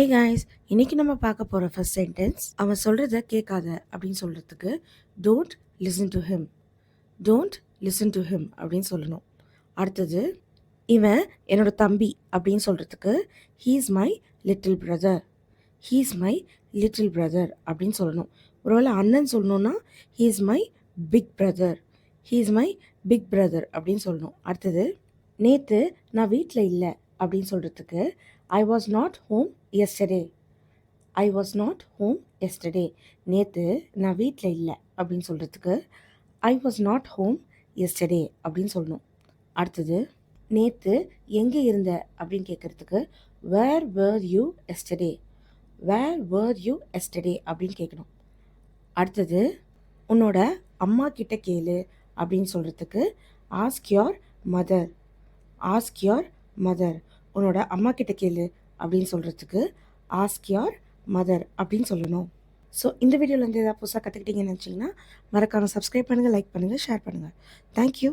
Hey guys இன்னைக்கு நம்ம பார்க்க போகிற ஃபர்ஸ்ட் சென்டென்ஸ் அவன் சொல்கிறத கேட்காத அப்படின்னு சொல்கிறதுக்கு don't listen to him don't listen to him அப்படின்னு சொல்லணும். அடுத்தது இவன் என்னோட தம்பி அப்படின்னு சொல்கிறதுக்கு he's my little brother he's my little brother அப்படின்னு சொல்லணும். ஒருவேளை அண்ணன் சொல்லணுன்னா he's my big brother he's my big brother அப்படின்னு சொல்லணும். அடுத்தது நேற்று நான் வீட்டில் இல்லை அப்படின்னு சொல்கிறதுக்கு I was not home yesterday I was not home yesterday நேற்று நான் வீட்டில் இல்லை அப்படின்னு சொல்கிறதுக்கு I was not home yesterday அப்படின்னு சொல்லணும். அடுத்தது நேற்று எங்கே இருந்த அப்படின்னு கேட்குறதுக்கு where were you yesterday where were you yesterday அப்படின்னு கேட்கணும் அடுத்தது உன்னோட அம்மா கிட்ட கேளு அப்படின்னு சொல்கிறதுக்கு ask your mother ask your mother உன்னோட அம்மா கிட்ட கேளு அப்படின்னு சொல்கிறதுக்கு ஆஸ்க் யார் மதர் அப்படின்னு சொல்லணும். ஸோ இந்த வீடியோவில் இருந்து ஏதாவது புதுசாக கற்றுக்கிட்டீங்கன்னு நினச்சிங்கன்னா மறக்காமல் சப்ஸ்கிரைப் பண்ணுங்கள் லைக் பண்ணுங்கள் ஷேர் பண்ணுங்கள் தேங்க்யூ